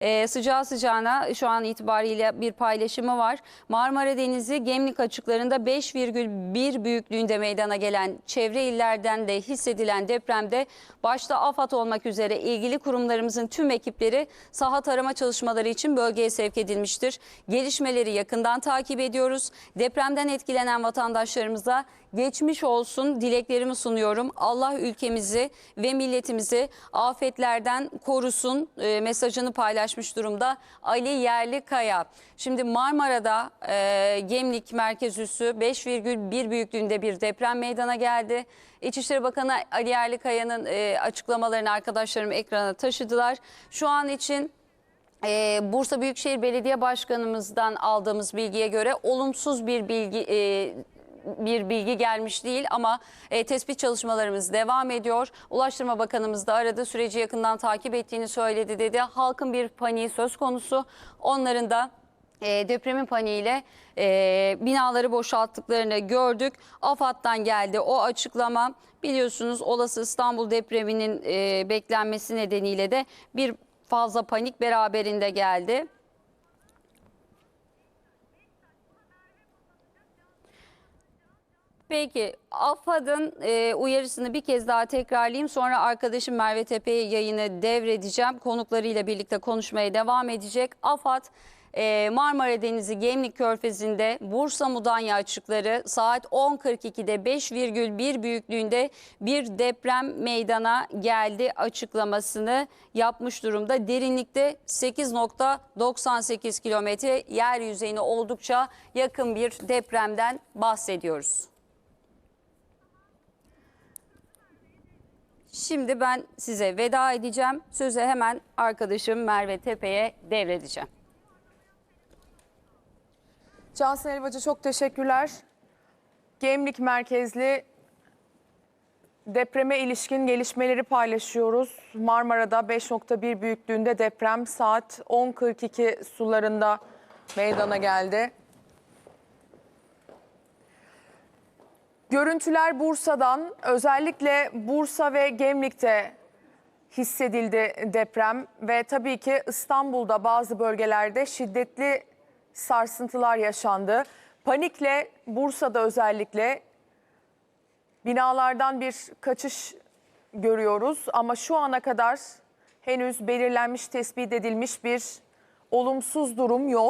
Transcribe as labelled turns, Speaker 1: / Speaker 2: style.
Speaker 1: Ee, sıcağı sıcağına şu an itibariyle bir paylaşımı var. Marmara Denizi Gemlik açıklarında 5,1 büyüklüğünde meydana gelen çevre illerden de hissedilen depremde başta AFAD olmak üzere ilgili kurumlarımızın tüm ekipleri saha tarama çalışmaları için bölgeye sevk edilmiştir. Gelişmeleri yakından takip ediyoruz. Depremden etkilenen vatandaşlarımıza geçmiş olsun dileklerimi sunuyorum. Allah ülkemizi ve milletimizi afetlerden korusun e, mesajını paylaşmış durumda Ali Yerlikaya. Şimdi Marmara'da e, Gemlik merkez üssü 5,1 büyüklüğünde bir deprem meydana geldi. İçişleri Bakanı Ali Yerlikaya'nın e, açıklamalarını arkadaşlarım ekrana taşıdılar. Şu an için ee, Bursa Büyükşehir Belediye Başkanımızdan aldığımız bilgiye göre olumsuz bir bilgi e, bir bilgi gelmiş değil ama e, tespit çalışmalarımız devam ediyor. Ulaştırma Bakanımız da aradı süreci yakından takip ettiğini söyledi dedi. Halkın bir paniği söz konusu. Onların da e, depremin paniğiyle e, binaları boşalttıklarını gördük. AFAD'dan geldi o açıklama. Biliyorsunuz olası İstanbul depreminin e, beklenmesi nedeniyle de bir fazla panik beraberinde geldi. Peki AFAD'ın e, uyarısını bir kez daha tekrarlayayım. Sonra arkadaşım Merve Tepe'ye yayını devredeceğim. Konuklarıyla birlikte konuşmaya devam edecek. AFAD e, Marmara Denizi Gemlik Körfezi'nde Bursa Mudanya açıkları saat 10.42'de 5,1 büyüklüğünde bir deprem meydana geldi açıklamasını yapmış durumda. Derinlikte 8.98 kilometre yer yüzeyine oldukça yakın bir depremden bahsediyoruz. Şimdi ben size veda edeceğim. Sözü hemen arkadaşım Merve Tepe'ye devredeceğim.
Speaker 2: Cansel Elvacı çok teşekkürler. Gemlik merkezli depreme ilişkin gelişmeleri paylaşıyoruz. Marmara'da 5.1 büyüklüğünde deprem saat 10.42 sularında meydana geldi. Görüntüler Bursa'dan özellikle Bursa ve Gemlik'te hissedildi deprem ve tabii ki İstanbul'da bazı bölgelerde şiddetli sarsıntılar yaşandı. Panikle Bursa'da özellikle binalardan bir kaçış görüyoruz ama şu ana kadar henüz belirlenmiş, tespit edilmiş bir olumsuz durum yok.